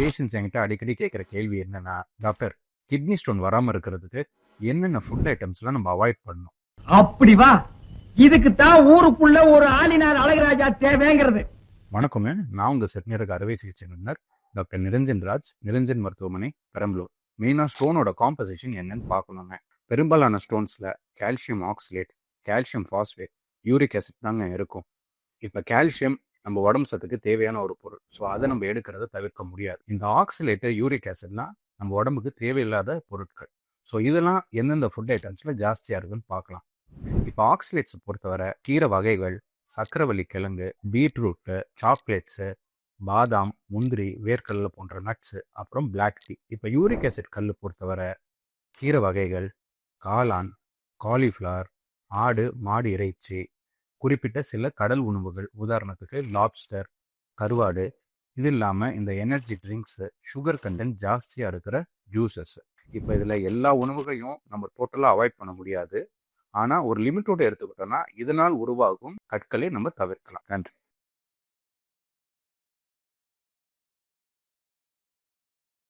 Patients என்கிட்ட அடிக்கடி கேட்குற கேள்வி என்னன்னா டாக்டர் கிட்னி ஸ்டோன் வராமல் இருக்கிறதுக்கு என்னென்ன ஃபுட் ஐட்டம்ஸ்லாம் நம்ம அவாய்ட் பண்ணணும்? அப்படி வா. இதுக்கு தான் ஊருக்குள்ள ஒரு ஆளினார் அழகராஜா தேவைங்கிறது. வணக்கங்க. நான் உங்கள் சிறுநீரக அறுவை சிகிச்சை நிபுணர் டாக்டர் நிரஞ்சன் ராஜ் நிரஞ்சன் மருத்துவமனை பெரம்பலூர். மெயினாக ஸ்டோனோட காம்பசிஷன் என்னன்னு பார்க்கணுங்க. பெரும்பாலான ஸ்டோன்ஸில் calcium oxalate calcium phosphate uric acid தாங்க இருக்கும். இப்போ கால்சியம் நம்ம உடம்பு சத்துக்கு தேவையான ஒரு பொருள். ஸோ அதை நம்ம எடுக்கிறத தவிர்க்க முடியாது. இந்த ஆக்சிலேட்டர் யூரிக் ஆசிட்லாம் நம்ம உடம்புக்கு தேவையில்லாத பொருட்கள். ஸோ இதெல்லாம் எந்தெந்த ஃபுட் ஐட்டம்ஸில் ஜாஸ்தியாக இருக்குன்னு பார்க்கலாம். இப்போ ஆக்சிலேட்ஸை பொறுத்தவரை கீரை வகைகள் சக்கரவள்ளி கிழங்கு பீட்ரூட்டு சாக்லேட்ஸு பாதாம் முந்திரி வேர்க்கல்ல போன்ற நட்ஸு அப்புறம் பிளாக் டீ இப்போ யூரிக் ஆசிட் கல் பொறுத்தவரை கீரை வகைகள் காளான் காலிஃப்ளவர் ஆடு மாடு இறைச்சி குறிப்பிட்ட சில கடல் உணவுகள். உதாரணத்துக்கு லாப்ஸ்டர் கருவாடு. இது இல்லாமல் இந்த எனர்ஜி ட்ரிங்க்ஸு சுகர் கண்டென்ட் ஜாஸ்தியாக இருக்கிற ஜூசஸ் இப்போ இதில் எல்லா உணவுகளையும் நம்ம டோட்டலாக அவாய்ட் பண்ண முடியாது. ஆனால் ஒரு லிமிட்டோடு எடுத்துக்கிட்டோம்னா இதனால் உருவாகும் கற்களை நம்ம தவிர்க்கலாம். நன்றி.